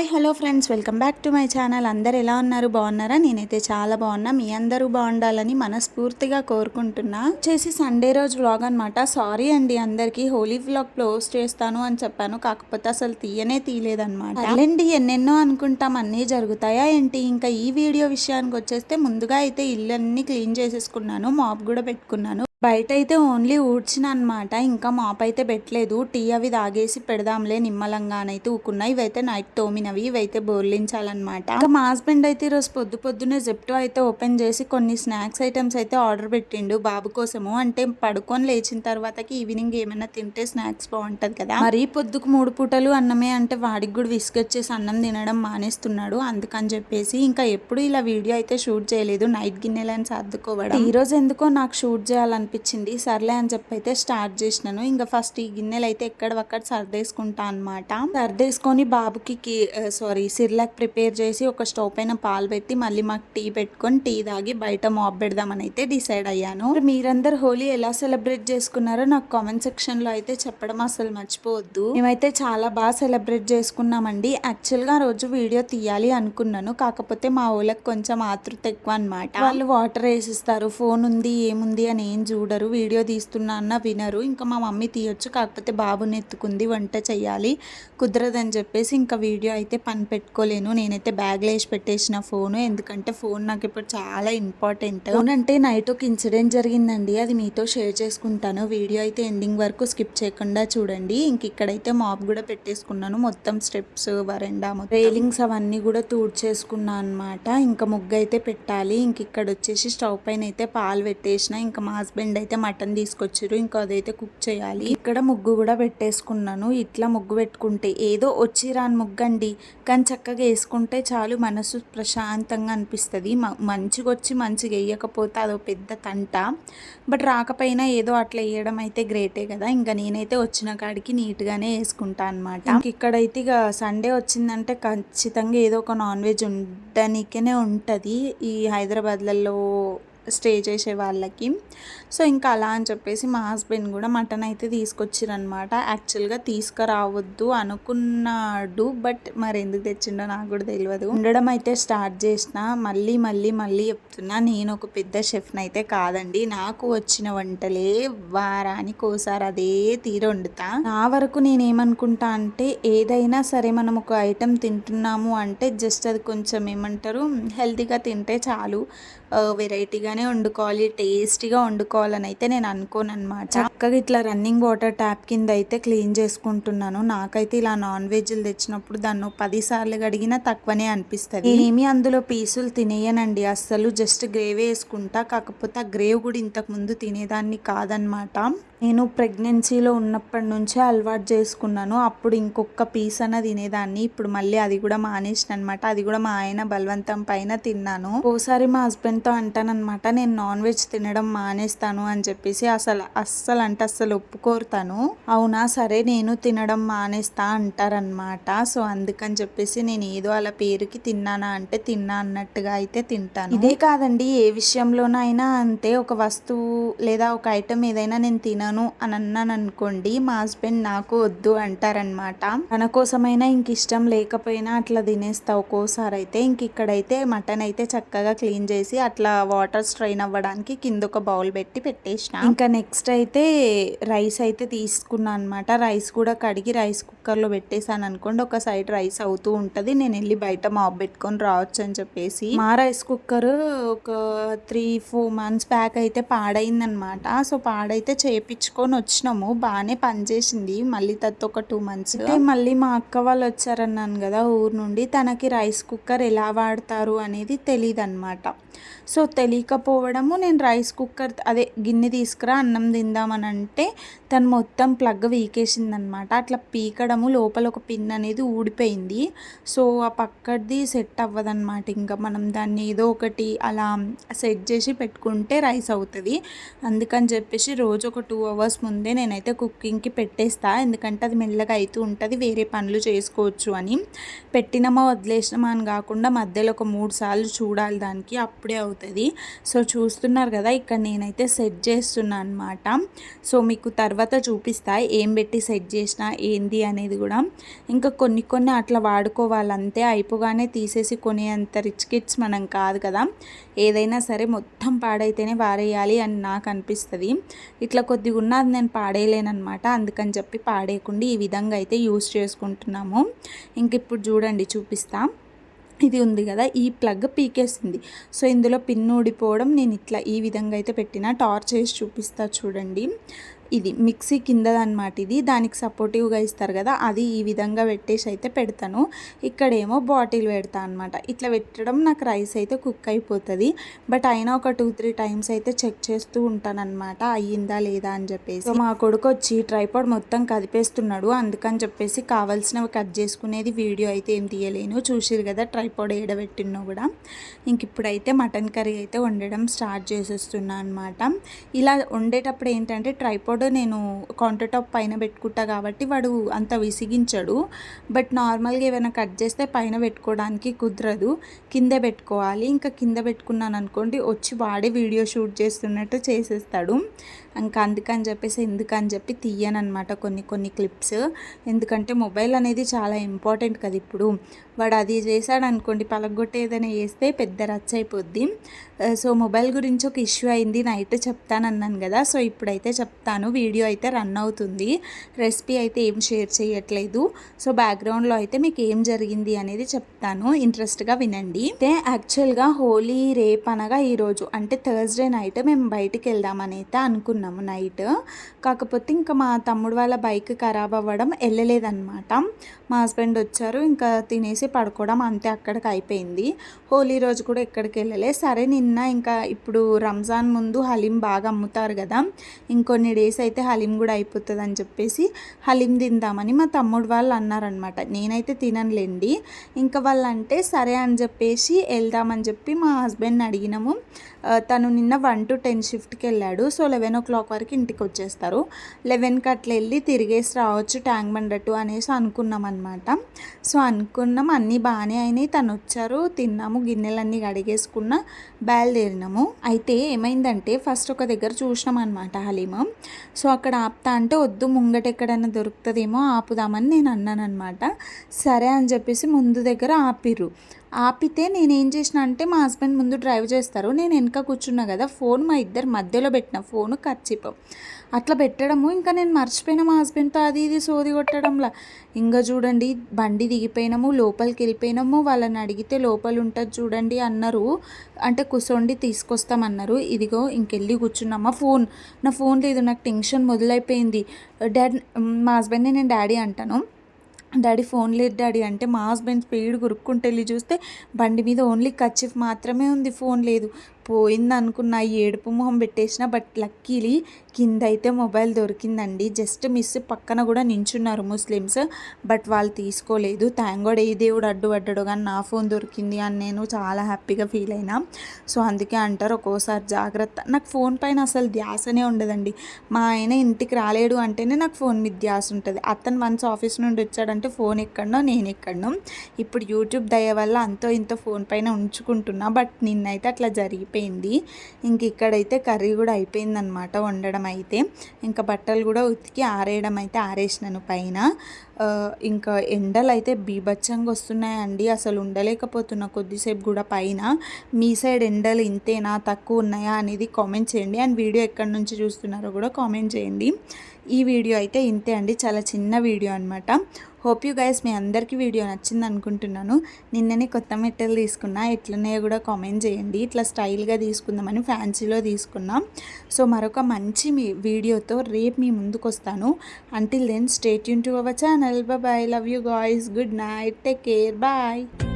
Hi hello friends. Welcome back to my channel. అందరు ఎలా ఉన్నారు? బాగున్నారా? నేనైతే చాలా బాగున్నా. మీ అందరూ బాగుండాలని మనస్ఫూర్తిగా కోరుకుంటున్నా. చేసి సండే రోజు వ్లాగ్ అనమాట సారీ అండి అందరికీ. హోలీ వ్లాగ్ పోస్ట్ చేస్తాను అని చెప్పాను. కాకపోతే అసలు తీయనే తీయలేదన్నమాట. అల్లండి ఎన్నెన్నో అనుకుంటాం. అన్నీ జరుగుతాయా ఏంటి? ఇంకా ఈ వీడియో విషయానికి వచ్చేస్తే ముందుగా అయితే ఇల్లు అన్ని క్లీన్ చేసేసుకున్నాను. మాప్ కూడా పెట్టుకున్నాను. బయట అయితే ఓన్లీ ఊడ్చిన అనమాట ఇంకా మాప్ అయితే పెట్టలేదు. టీ అవి తాగేసి పెడదాంలే నిమ్మలంగానైతే ఊకున్నా. ఇవైతే నైట్ తోమినవి. ఇవైతే బోర్లించాలన్నమాట ఇంకా మా హస్బెండ్ అయితే ఈరోజు పొద్దు పొద్దునే జెప్టో అయితే ఓపెన్ చేసి కొన్ని స్నాక్స్ ఐటమ్స్ అయితే ఆర్డర్ పెట్టిండు బాబు కోసము. అంటే పడుకొని లేచిన తర్వాతకి ఈవినింగ్ ఏమైనా తింటే స్నాక్స్ బాగుంటుంది కదా. మరీ పొద్దుకు మూడు పూటలు అన్నమే అంటే వాడికి కూడా విసుగొచ్చేసి అన్నం తినడం మానేస్తున్నాడు. అందుకని చెప్పేసి ఇంకా ఎప్పుడు ఇలా వీడియో అయితే షూట్ చేయలేదు. నైట్ గిన్నెలని సర్దుకోవడం. ఈరోజు ఎందుకో నాకు షూట్ చేయాలని అనిపించింది. సర్లే అని చెప్పి అయితే స్టార్ట్ చేసినాను. ఇంకా ఫస్ట్ ఈ గిన్నెలు అయితే ఎక్కడవక్కడ సర్దేసుకుంటా అనమాట సర్దేసుకొని బాబుకి సారీ సిర్లాక్ ప్రిపేర్ చేసి ఒక స్టవ్ పైన పాలు పెట్టి మళ్ళీ మాకు టీ పెట్టుకొని టీ తాగి బయట మాప్ పెడదామని అయితే డిసైడ్ అయ్యాను. మీరందరు హోలీ ఎలా సెలబ్రేట్ చేసుకున్నారో నాకు కామెంట్ సెక్షన్లో అయితే చెప్పడం అసలు మర్చిపోవద్దు. మేమైతే చాలా బాగా సెలబ్రేట్ చేసుకున్నామండి. యాక్చువల్గా రోజు వీడియో తీయాలి అనుకున్నాను. కాకపోతే మా ఊళ్ళకి కొంచెం ఆతృత ఎక్కువ అనమాట వాళ్ళు వాటర్ వేసిస్తారు. ఫోన్ ఉంది ఏముంది అని ఏం చూడరు వీడియో తీస్తున్నా అన్న వినరు. ఇంకా మా మమ్మీ తీయొచ్చు కాకపోతే బాబుని ఎత్తుకుంది వంట చేయాలి కుదరదని చెప్పేసి ఇంకా వీడియో అయితే పని పెట్టుకోలేను. నేనైతే బ్యాగ్లో వేసి పెట్టేసిన ఫోను. ఎందుకంటే ఫోన్ నాకు ఇప్పుడు చాలా ఇంపార్టెంట్ ఫోన్ అంటే నైట్ ఒక ఇన్సిడెంట్ జరిగిందండి. అది మీతో షేర్ చేసుకుంటాను. వీడియో అయితే ఎండింగ్ వరకు స్కిప్ చేయకుండా చూడండి. ఇంక ఇక్కడైతే మాప్ కూడా పెట్టేసుకున్నాను. మొత్తం స్టెప్స్ వరండా రైలింగ్స్ అవన్నీ కూడా తూడ్చేసుకున్నా అనమాట ఇంకా ముగ్గు అయితే పెట్టాలి. ఇంక ఇక్కడ వచ్చేసి స్టవ్ పైన అయితే పాలు పెట్టేసిన. ఇంకా మా హస్బెండ్ ఫ్రెండ్ అయితే మటన్ తీసుకొచ్చారు ఇంకా అదైతే కుక్ చేయాలి. ఇక్కడ ముగ్గు కూడా పెట్టేసుకున్నాను. ఇట్లా ముగ్గు పెట్టుకుంటే ఏదో వచ్చి రాని ముగ్గు అండి కానీ చక్కగా వేసుకుంటే చాలు మనసు ప్రశాంతంగా అనిపిస్తుంది. మంచిగా వచ్చి మంచిగా వేయకపోతే అదో పెద్ద తంట. బట్ రాకపోయినా ఏదో అట్లా వేయడం అయితే గ్రేటే కదా. ఇంకా నేనైతే వచ్చిన కాడికి నీట్గానే వేసుకుంటా అనమాట ఇక్కడైతే ఇక సండే వచ్చిందంటే ఖచ్చితంగా ఏదో ఒక నాన్ వెజ్ ఉండడానికనే ఉంటుంది. ఈ హైదరాబాద్లలో స్టే చేసే వాళ్ళకి. సో ఇంకా అలా అని చెప్పేసి మా హస్బెండ్ కూడా మటన్ అయితే తీసుకొచ్చిరనమాట యాక్చువల్గా తీసుకురావద్దు అనుకున్నాడు బట్ మరి ఎందుకు తెచ్చిండో నాకు కూడా తెలియదు ఉండడం అయితే స్టార్ట్ చేసిన మళ్ళీ మళ్ళీ మళ్ళీ చెప్తున్నా నేను ఒక పెద్ద షెఫ్ని అయితే కాదండి. నాకు వచ్చిన వంటలే వారానికి ఒకసారి అదే తీరు వండుతా. నా వరకు నేనేమనుకుంటా అంటే ఏదైనా సరే మనం ఒక ఐటెం తింటున్నాము అంటే జస్ట్ అది కొంచెం ఏమంటారు హెల్తీగా తింటే చాలు. వెరైటీగానే వండుకోవాలి టేస్టీగా వండుకోవాలని అయితే నేను అనుకోను అనమాట చక్కగా ఇట్లా రన్నింగ్ వాటర్ ట్యాప్ కింద అయితే క్లీన్ చేసుకుంటున్నాను. నాకైతే ఇలా నాన్ వెజ్లు తెచ్చినప్పుడు దాన్ని పది సార్లు కడిగినా తక్కువనే అనిపిస్తుంది. ఏమి అందులో పీసులు తినేయనండి. అస్సలు జస్ట్ గ్రేవీ వేసుకుంటా కాకపోతే ఆ గ్రేవ్ కూడా ఇంతకు ముందు తినేదాన్ని కాదనమాట నేను ప్రెగ్నెన్సీలో ఉన్నప్పటి నుంచే అలవాటు చేసుకున్నాను. అప్పుడు ఇంకొక పీస్ అన్న తినేదాన్ని. ఇప్పుడు మళ్ళీ అది కూడా మానేసిన అనమాట అది కూడా మా ఆయన బలవంతం పైన తిన్నాను. ఓసారి మా హస్బెండ్ హస్బెండ్తో అంటానమాట నేను నాన్ వెజ్ తినడం మానేస్తాను అని చెప్పేసి అసలు అస్సలు అంటే అస్సలు ఒప్పుకోరుతాను అవునా సరే నేను తినడం మానేస్తా అంటారనమాట సో అందుకని చెప్పేసి నేను ఏదో అలా పేరుకి తిన్నానా అంటే తిన్నా అన్నట్టుగా అయితే తింటాను. ఇదే కాదండి ఏ విషయంలోనైనా అంతే ఒక వస్తువు లేదా ఒక ఐటెం ఏదైనా నేను తినను అని అన్నాను అనుకోండి మా హస్బెండ్ నాకు వద్దు అంటారనమాట తన కోసమైనా ఇంక ఇష్టం లేకపోయినా అట్లా తినేస్తా ఒక్కోసారి అయితే. ఇంక ఇక్కడైతే మటన్ అయితే చక్కగా క్లీన్ చేసి అట్లా వాటర్ స్ట్రైన్ అవ్వడానికి కింద ఒక బౌల్ పెట్టి పెట్టేసిన. ఇంకా నెక్స్ట్ అయితే రైస్ అయితే తీసుకున్నాను అనమాట రైస్ కూడా కడిగి రైస్ కుక్కర్లో పెట్టేశాను అనుకోండి ఒక సైడ్ రైస్ అవుతూ ఉంటుంది. నేను వెళ్ళి బయట మాప్ పెట్టుకొని రావచ్చు అని చెప్పేసి. మా రైస్ కుక్కర్ ఒక త్రీ ఫోర్ మంత్స్ బ్యాక్ అయితే పాడైందనమాట సో పాడైతే చేపి తెప్పించుకొని వచ్చినాము. బాగానే పనిచేసింది మళ్ళీ తత్త ఒక టూ మంత్స్. మళ్ళీ మా అక్క వాళ్ళు వచ్చారన్నాను కదా ఊరు నుండి. తనకి రైస్ కుక్కర్ ఎలా వాడతారు అనేది తెలియదు అనమాట సో తెలియకపోవడము నేను రైస్ కుక్కర్ అదే గిన్నె తీసుకురా అన్నం తిందామని అంటే తను మొత్తం ప్లగ్ వీకేసింది అనమాట అట్లా పీకడము లోపల ఒక పిన్ అనేది ఊడిపోయింది. సో ఆ పక్కది సెట్ అవ్వదన్నమాట ఇంకా మనం దాన్ని ఏదో ఒకటి అలా సెట్ చేసి పెట్టుకుంటే రైస్ అవుతుంది. అందుకని చెప్పేసి రోజు ఒక టూ అవర్స్ ముందే నేనైతే కుకింగ్కి పెట్టేస్తా. ఎందుకంటే అది మెల్లగా అవుతూ ఉంటుంది వేరే పనులు చేసుకోవచ్చు అని. పెట్టినమా వదిలేసినామా అని కాకుండా మధ్యలో ఒక మూడు సార్లు చూడాలి దానికి. అప్పుడు అవుతుంది. సో చూస్తున్నారు కదా ఇక్కడ నేనైతే సెట్ చేస్తున్నా అనమాట సో మీకు తర్వాత చూపిస్తా ఏం పెట్టి సెట్ చేసిన ఏంది అనేది కూడా. ఇంకా కొన్ని కొన్ని అట్లా వాడుకోవాలంతే అయిపోగానే తీసేసి కొనేంత రిచ్ కిట్స్ మనం కాదు కదా. ఏదైనా సరే మొత్తం పాడైతేనే వారేయాలి అని నాకు అనిపిస్తుంది. ఇట్లా కొద్దిగా ఉన్నది నేను పాడేయలేనమాట అందుకని చెప్పి పాడేయకుండా ఈ విధంగా అయితే యూస్ చేసుకుంటున్నాము. ఇంక ఇప్పుడు చూడండి చూపిస్తాం. ఇది ఉంది కదా ఈ ప్లగ్ పీకేసింది సో ఇందులో పిన్ ఊడిపోవడం నేను ఇట్లా ఈ విధంగా అయితే పెట్టిన టార్చ్ వేసి చూపిస్తా చూడండి. ఇది మిక్సీ కిందదనమాట ఇది. దానికి సపోర్టివ్గా ఇస్తారు కదా అది ఈ విధంగా పెట్టేసి అయితే పెడతాను. ఇక్కడేమో బాటిల్ పెడతా అనమాట ఇట్లా పెట్టడం నాకు రైస్ అయితే కుక్ అయిపోతుంది. బట్ అయినా ఒక టూ త్రీ టైమ్స్ అయితే చెక్ చేస్తూ ఉంటానన్నమాట. అయ్యిందా లేదా అని చెప్పేసి. మా కొడుకు వచ్చి ట్రైపాడ్ మొత్తం కదిపేస్తున్నాడు. అందుకని చెప్పేసి కావాల్సినవి కట్ చేసుకునేది వీడియో అయితే ఏం తీయలేను. చూసిరు కదా ట్రైపాడ్ ఏడబెట్టినో కూడా. ఇంక ఇప్పుడైతే మటన్ కర్రీ అయితే వండడం స్టార్ట్ చేసేస్తున్నా అనమాట ఇలా వండేటప్పుడు ఏంటంటే ట్రైపాడ్ కూడా నేను కౌంటర్ టాప్ పైన పెట్టుకుంటా కాబట్టి వాడు అంత విసిగించడు. బట్ నార్మల్గా ఏమైనా కట్ చేస్తే పైన పెట్టుకోవడానికి కుదరదు. కింద పెట్టుకోవాలి. ఇంకా కింద పెట్టుకున్నాను అనుకోండి వచ్చి వాడే వీడియో షూట్ చేస్తున్నట్టు చేసేస్తాడు. ఇంకా అందుకని చెప్పేసి ఎందుకని చెప్పి తీయనమాట కొన్ని కొన్ని క్లిప్స్ ఎందుకంటే మొబైల్ అనేది చాలా ఇంపార్టెంట్ కదా ఇప్పుడు. వాడు అది చేశాడు అనుకోండి పలగొట్టే ఏదైనా వేస్తే పెద్ద రచ్చ అయిపోద్ది. సో మొబైల్ గురించి ఒక ఇష్యూ అయింది నైట్ చెప్తానన్నాను కదా సో ఇప్పుడైతే చెప్తాను వీడియో అయితే రన్ అవుతుంది. రెసిపీ అయితే ఏం షేర్ చేయట్లేదు. సో బ్యాక్గ్రౌండ్లో అయితే మీకు ఏం జరిగింది అనేది చెప్తాను. ఇంట్రెస్ట్గా వినండి. అయితే యాక్చువల్గా హోలీ రేప్ అనగా ఈరోజు అంటే థర్స్డే నైట్ మేము బయటికి వెళ్దామని అయితే అనుకున్నాము నైట్. కాకపోతే ఇంకా మా తమ్ముడు వాళ్ళ బైక్ ఖరాబ్ అవ్వడం వెళ్ళలేదన్నమాట. మా హస్బెండ్ వచ్చారు ఇంకా తినేసి పడుకోవడం అంతే అక్కడికి అయిపోయింది. హోలీ రోజు కూడా ఎక్కడికి వెళ్ళలే. సరే నిన్న ఇంకా ఇప్పుడు రంజాన్ ముందు హలీం బాగా అమ్ముతారు కదా. ఇంకొన్ని డేస్ అయితే హలీం కూడా అయిపోతుంది అని చెప్పేసి హలీం తిందామని మా తమ్ముడు వాళ్ళు అన్నారనమాట నేనైతే తిననులేండి. ఇంకా వాళ్ళంటే సరే అని చెప్పేసి వెళ్దామని చెప్పి మా హస్బెండ్ని అడిగినాము. తను నిన్న వన్ టు టెన్ షిఫ్ట్కి వెళ్ళాడు. సో లెవెన్ ఓ క్లాక్ వరకు ఇంటికి వచ్చేస్తారు. లెవెన్కి అట్లా వెళ్ళి తిరిగేసి రావచ్చు ట్యాంక్ బండట్టు అనేసి అనుకున్నాం అనమాట సో అనుకున్నాం. అన్నీ బాగానే అయినాయి. తను వచ్చారు తిన్నాము. గిన్నెలన్నీ కడిగేసుకున్న బయలుదేరినాము. అయితే ఏమైందంటే ఫస్ట్ ఒక దగ్గర చూసినాం అనమాట హలీమ. సో అక్కడ ఆపుతా అంటే వద్దు ముంగట ఎక్కడైనా దొరుకుతుందేమో ఆపుదామని నేను అన్నాను అనమాట సరే అని చెప్పేసి ముందు దగ్గర ఆపిర్రు. ఆపితే నేను ఏం చేసిన అంటే మా హస్బెండ్ ముందు డ్రైవ్ చేస్తారు. నేను వెనక కూర్చున్నా కదా ఫోన్ మా ఇద్దరు మధ్యలో పెట్టిన ఫోను ఖర్చిపో. అట్లా పెట్టడము ఇంకా నేను మర్చిపోయిన మా హస్బెండ్తో అది ఇది సోది కొట్టడంలా. ఇంకా చూడండి బండి దిగిపోయినాము లోపలికి వెళ్ళిపోయినాము వాళ్ళని అడిగితే లోపల ఉంటుంది చూడండి అన్నారు. అంటే కూర్చోండి తీసుకొస్తామన్నారు ఇదిగో ఇంకెళ్ళి కూర్చున్నామా ఫోన్ నా ఫోన్ లేదు నాకు టెన్షన్ మొదలైపోయింది. డాడ్ మా హస్బెండ్ని నేను డాడీ అంటాను. డాడీ ఫోన్ లేదు డాడీ అంటే మా హస్బెండ్ స్పీడ్ గురుక్కుంటే వెళ్ళి చూస్తే బండి మీద ఓన్లీ కచ్చిఫ్ మాత్రమే ఉంది ఫోన్ లేదు. పోయింది అనుకున్న ఏడుపు మొహం పెట్టేసిన బట్ లక్కీలీ కింద అయితే మొబైల్ దొరికిందండి. జస్ట్ మిస్ పక్కన కూడా నించున్నారు ముస్లిమ్స్ బట్ వాళ్ళు తీసుకోలేదు. థ్యాంక్ గాడ్ ఏ దేవుడు అడ్డు పడ్డాడు కానీ నా ఫోన్ దొరికింది అని నేను చాలా హ్యాపీగా ఫీల్ అయినా. సో అందుకే అంటారు ఒక్కోసారి జాగ్రత్త. నాకు ఫోన్ పైన అసలు ధ్యాసనే ఉండదండి. మా ఆయన ఇంటికి రాలేడు అంటేనే నాకు ఫోన్ మీద ధ్యాస ఉంటుంది. అతను వన్స్ ఆఫీస్ నుండి వచ్చాడంటే ఫోన్ ఎక్కడనో నేను ఎక్కడనో. ఇప్పుడు యూట్యూబ్ దయ వల్ల అంతో ఇంత ఫోన్ పైన ఉంచుకుంటున్నా బట్ నిన్నైతే అట్లా జరిగి అయిపోయింది. ఇంక ఇక్కడైతే కర్రీ కూడా అయిపోయిందనమాట వండడం అయితే. ఇంకా బట్టలు కూడా ఉతికి ఆరేయడం అయితే ఆరేసినాను పైన. ఇంకా ఎండలు అయితే బీభత్సంగా వస్తున్నాయండి. అసలు ఉండలేకపోతున్నా కొద్దిసేపు కూడా పైన. మీ సైడ్ ఎండలు ఇంతేనా? తక్కువ ఉన్నాయా? అనేది కామెంట్ చేయండి. అండ్ వీడియో ఎక్కడి నుంచి చూస్తున్నారో కూడా కామెంట్ చేయండి. ఈ వీడియో అయితే ఇంతే అండి. చాలా చిన్న వీడియో అనమాట హోప్ యూ గైస్ మీ అందరికీ వీడియో నచ్చింది అనుకుంటున్నాను. నిన్ననే కొత్త మెట్టలు తీసుకున్నా ఎట్లున్నాయో కూడా కామెంట్ చేయండి. ఇట్లా స్టైల్గా తీసుకుందామని ఫ్యాన్సీలో తీసుకున్నాం. సో మరొక మంచి మీ వీడియోతో రేపు మీ ముందుకు వస్తాను. Until then stay Yoon to our channel bye love you guys good night take care bye